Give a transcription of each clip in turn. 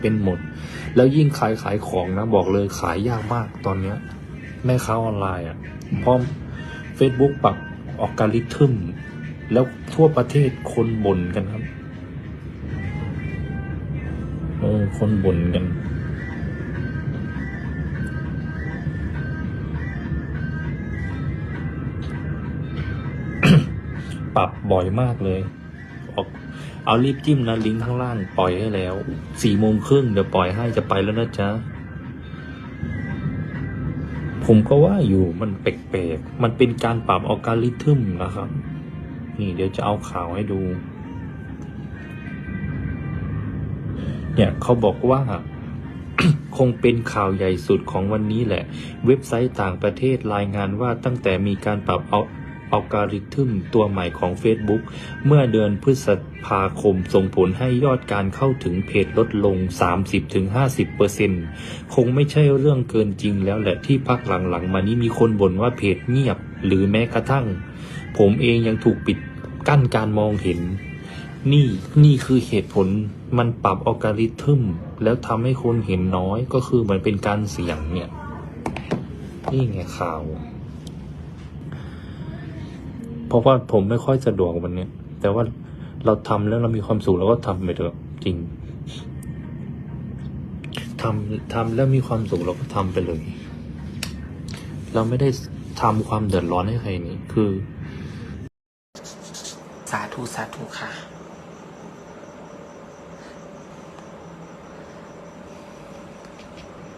เป็นหมด แล้วยิ่งขายขายของนะ บอกเลยขายยากมากตอนเนี้ยแม่ค้าออนไลน์อะเพราะ Facebook ปรับออกการิทึมแล้วทั่วประเทศคนบ่นกันครับเออคนบ่นกัน ปรับบ่อยมากเลย ออก เอารีบจิ้มนะลิงก์ข้างล่างปล่อยให้แล้วสี่โมงครึ่งเดี๋ยวปล่อยให้จะไปแล้วนะจ๊ะผมก็ว่าอยู่มันแปลกๆ มันเป็นการปรับอัลกอริทึมนะครับ นี่เดี๋ยวจะเอาข่าวให้ดู เนี่ยเขาบอกว่าคงเป็นข่าวใหญ่สุดของวันนี้แหละ เว็บไซต์ต่างประเทศรายงานว่าตั้งแต่มีการปรับเอา อัลกอริทึมตัวใหม่ของ Facebook เมื่อเดือนพฤษภาคมส่งผลให้ยอดการเข้าถึงเพจลดลง 30-50%คงไม่ใช่เรื่องเกินจริงแล้วแหละที่พักหลังๆ มานี้มีคนบ่นว่าเพจเงียบ หรือแม้กระทั่ง ผมเองยังถูกปิดกั้นการมองเห็น นี่นี่คือเหตุผลมันปรับอัลกอริทึมแล้วทำให้คนเห็นน้อยก็คือมันเป็นการเสี่ยงเนี่ยนี่ไงข่าว เพราะว่าผมไม่ค่อยสะดวกวันเนี้ยแต่ว่าเราทำแล้วเรามีความสุขเราก็ทำไปเถอะจริงทำทำแล้วมีความสุขเราก็ทำไปเลย เราไม่ได้ทำความเดือดร้อนให้ใครนี่คือ สาธุสาธุค่ะ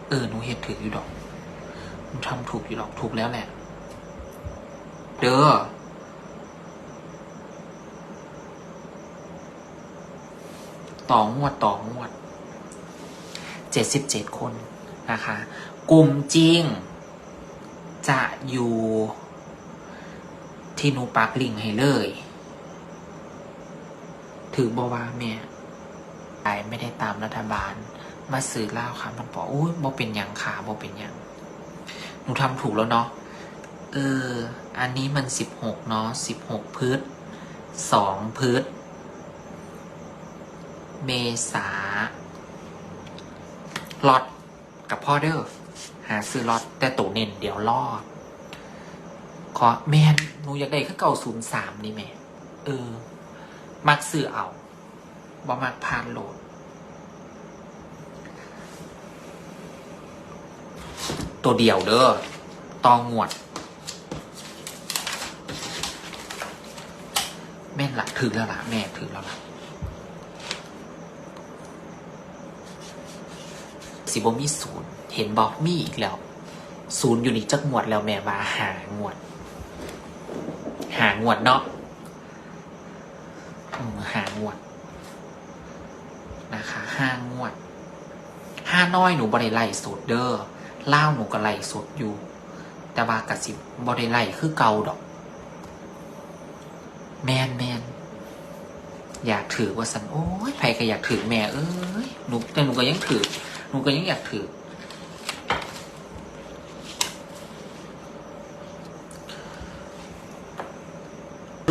เออหนูเห็นถืออยู่ดอกหนูทำถูกอยู่ดอกถูกแล้วแหละ เด้อ ต่องวดต่องวดเจ็ดสิบเจ็ดคนนะคะ กลุ่มจริง จะอยู่ที่นูปักลิงให้เลย ถือบอกว่าแม่ไอไม่ได้ตามรัฐบาล มาซื้อเล้าค่ะ มันบอกอุ้ยบ่เป็นหยังขาบ่เป็นหยังหนูทำถูกแล้วเนาะเออ อันนี้มันสิบหกเนาะสิบหกพืชสองพืช เมษาล็อตกับพ่อเด้อหาซื้อล็อตแต่ตัวเน้นเดี๋ยวรอด ขอแม่นหนูอยากได้คือเก่าศูนย์สามนี่แม่เออ มักซื้อเอาบ่มักผ่านโหลด ตัวเดียวเด้อตองงวด แม่นละถึงแล้วล่ะ แม่ถึงแล้วล่ะ สิบมีศูนย์เห็นบอกมีอีกแล้ว ศูนย์อยู่นี่จักงวดแล้วแม่มาหางวด หางวดเนาะหางวดนะคะห้างวดห้าน้อยหนูบริไลสดเด้อเล่าหนูก็ไล่สดอยู่ แต่ว่ากระสิบบริไลคือเก่าดอก แมนแมนอยากถือว่าสันโอ้ยใครก็อยากถือแม่เอ้ยหนูแต่หนูก็ยังถือ นูก็ยังอยากถือ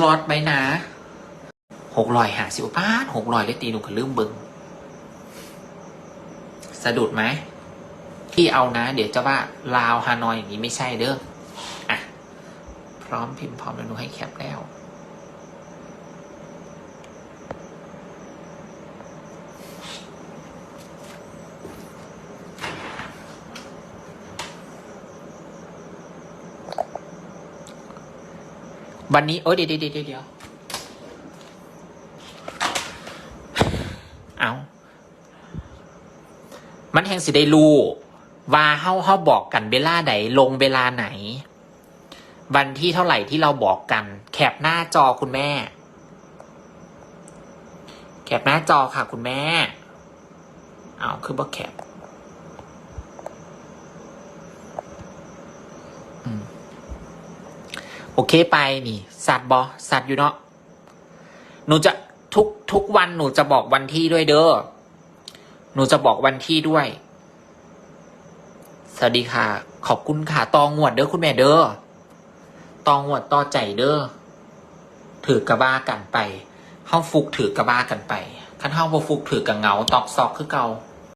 รอดไหมนะหกลอยหาสิบป้าหกลอยเลยตีหนูก็ลืมเบิงสะดุดไหมพี่เอานะ เดี๋ยวจะว่าลาวฮานอยอย่างนี้ไม่ใช่เด้ออะ พร้อมพิมพ์พร้อมแล้วหนูให้แคปแล้ว วันนี้เออเดี๋ยเดี๋ยวเดี๋ยวเดี๋ยวเอามันแห่งสิได้รู้ว่าเฮาเฮาบอกกันเวลาใดลงเวลาไหน วันที่เท่าไหร่ที่เราบอกกัน แคปหน้าจอคุณแม่ แคปหน้าจอค่ะคุณแม่เอาคือบ่แคปอืม โอเคไปนี่ สัตว์บอสัตว์อยู่เนาะหนูจะทุกทุกวันหนูจะบอกวันที่ด้วยเด้อหนูจะบอกวันที่ด้วย สวัสดีค่ะ ขอบคุณค่ะตองวดเด้อคุณแม่เด้อตองวดต่อใจเด้อถือกระบ้ากันไปเฮาฟุกถือกระบ้ากันไปคันเฮาบ่ฟุกถือกระเงาตอกซอกคือเก่า